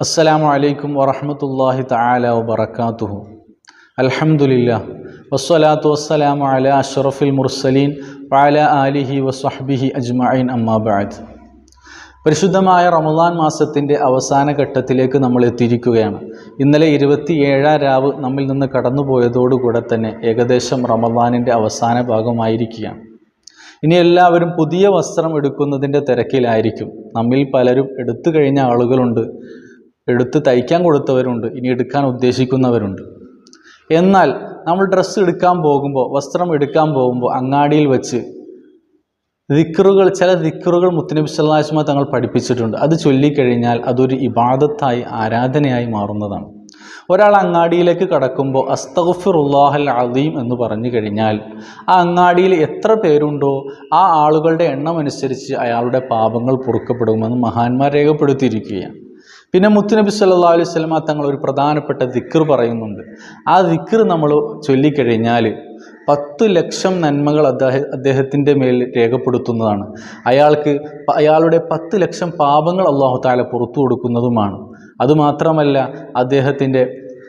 അസ്സലാമു അലൈക്കും വറഹമത്തല്ലാഹി തആല വബറകാതുഹു. അൽഹംദുലില്ലാ വസ്സലാത്തു വസ്സലാമു അല അഷ്റഫിൽ മുർസലീൻ വഅലാ ആലിഹി വസ്വഹ്ബിഹി അജ്മഈൻ അമ്മാ ബഅദ്. പരിശുദ്ധമായ റമദാൻ മാസത്തിന്റെ അവസാന ഘട്ടത്തിലേക്ക് നമ്മൾ എത്തിയിരിക്കുകയാണ്. ഇന്നലെ ഇരുപത്തി ഏഴാം രാവ് നമ്മിൽ നിന്ന് കടന്നുപോയതോടുകൂടെ തന്നെ ഏകദേശം റമദാനിന്റെ അവസാന ഭാഗമായിരിക്കുകയാണ്. ഇനി എല്ലാവരും പുതിയ വസ്ത്രം എടുക്കുന്നതിന്റെ തിരക്കിലായിരിക്കും. നമ്മിൽ പലരും എടുത്തു കഴിഞ്ഞ ആളുകളുണ്ട്. എടുത്ത് തയ്ക്കാൻ കൊടുത്തവരുണ്ട് ഇനി എടുക്കാൻ ഉദ്ദേശിക്കുന്നവരുണ്ട്. എന്നാൽ നമ്മൾ ഡ്രസ്സ് എടുക്കാൻ പോകുമ്പോൾ വസ്ത്രം എടുക്കാൻ പോകുമ്പോൾ അങ്ങാടിയിൽ വെച്ച് ദിക്കറുകൾ ചില ദിക്കറുകൾ മുത്തനബി സല്ലാസ്മ തങ്ങൾ പഠിപ്പിച്ചിട്ടുണ്ട്. അത് ചൊല്ലിക്കഴിഞ്ഞാൽ അതൊരു ഇബാദത്തായി ആരാധനയായി മാറുന്നതാണ്. ഒരാൾ അങ്ങാടിയിലേക്ക് കടക്കുമ്പോൾ അസ്തഗ്ഫിറുല്ലാഹൽ അദീം എന്ന് പറഞ്ഞു കഴിഞ്ഞാൽ ആ അങ്ങാടിയിൽ എത്ര പേരുണ്ടോ ആ ആളുകളുടെ എണ്ണം അനുസരിച്ച് അയാളുടെ പാപങ്ങൾ പൊറുക്കപ്പെടുമെന്ന് മഹാന്മാർ രേഖപ്പെടുത്തിയിരിക്കുകയാണ്. പിന്നെ മുത്തുനബി സല്ലാ അലൈഹി സ്വലമ തങ്ങൾ ഒരു പ്രധാനപ്പെട്ട ദിക്കർ പറയുന്നുണ്ട്. ആ ദിക്കർ നമ്മൾ ചൊല്ലിക്കഴിഞ്ഞാൽ പത്ത് ലക്ഷം നന്മകൾ അദ്ദേഹ അദ്ദേഹത്തിന്റെ മേൽ രേഖപ്പെടുത്തുന്നതാണ്. അയാൾക്ക് അയാളുടെ പത്ത് ലക്ഷം പാപങ്ങൾ അള്ളാഹു താല പുറത്തു കൊടുക്കുന്നതുമാണ്. അതുമാത്രമല്ല അദ്ദേഹത്തിന്റെ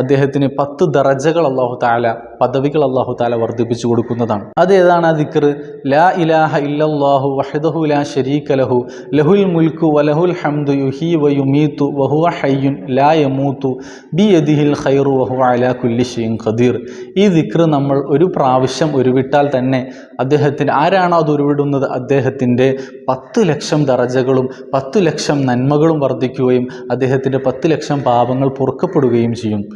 അദ്ദേഹത്തിന് പത്ത് ദറജകൾ അള്ളാഹു താല പദവികൾ അള്ളാഹു താല വർദ്ധിപ്പിച്ചു കൊടുക്കുന്നതാണ്. അതേതാണ് ആ ദിക്ർ ലാ ഇലാഹ ഇല്ലാഹു വഹദഹു ലാ ശരീക ലഹു ലഹുൽ മുൽക്കു വലഹുൽ ഹംദു യുഹി വയുമീത്തു യുമീത്തു വഹുവ ഹയ്യുൻ ലാ യമൂത്തു ബി യദിഹിൽ ഖൈറു വഹുവ അലാ കുല്ലി ഷൈൻ ഖദീർ. ഈ ദിക്ർ നമ്മൾ ഒരു പ്രാവശ്യം ഉരുവിട്ടാൽ തന്നെ അദ്ദേഹത്തിന് ആരാണോ അത് ഉരുവിടുന്നത് അദ്ദേഹത്തിന്റെ പത്ത് ലക്ഷം ദറജകളും പത്ത് ലക്ഷം നന്മകളും വർദ്ധിക്കുകയും അദ്ദേഹത്തിന്റെ പത്ത് ലക്ഷം പാപങ്ങൾ പൊറുക്കപ്പെടുകയും ചെയ്യും.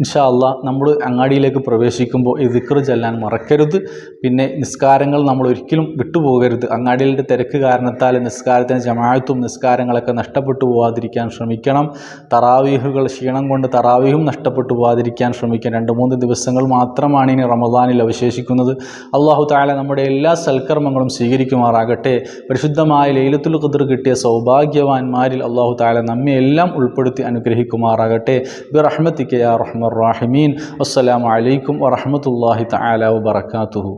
ഇൻഷാ അള്ളാ നമ്മൾ അങ്ങാടിയിലേക്ക് പ്രവേശിക്കുമ്പോൾ ഈ ദിക്ർ ചെല്ലാൻ മറക്കരുത്. പിന്നെ നിസ്കാരങ്ങൾ നമ്മൾ ഒരിക്കലും വിട്ടുപോകരുത്. അങ്ങാടിയിലെ തിരക്ക് കാരണത്താൽ നിസ്കാരത്തിന് ജമാഅത്തും നിസ്കാരങ്ങളൊക്കെ നഷ്ടപ്പെട്ടു പോകാതിരിക്കാൻ ശ്രമിക്കണം. തറാവീഹുകൾ ക്ഷീണം കൊണ്ട് തറാവീഹും നഷ്ടപ്പെട്ടു പോകാതിരിക്കാൻ ശ്രമിക്കണം. രണ്ട് മൂന്ന് ദിവസങ്ങൾ മാത്രമാണ് ഇനി റമദാനിൽ അവശേഷിക്കുന്നത്. അള്ളാഹു താല നമ്മുടെ എല്ലാ സൽക്കർമ്മങ്ങളും സ്വീകരിക്കുമാറാകട്ടെ. പരിശുദ്ധമായ ലൈലത്തുൽ ഖദർ കിട്ടിയ സൗഭാഗ്യവാന്മാരിൽ അള്ളാഹു താല നമ്മെ എല്ലാം ഉൾപ്പെടുത്തി അനുഗ്രഹിക്കുമാറാകട്ടെ. ബിറഹ്മത്തിക്ക് യാ റഹ്മർ റാഹിമീൻ അസ്സലാമു അലൈക്കും വറഹ്മത്തുള്ളാഹി തആല വബറകാതുഹു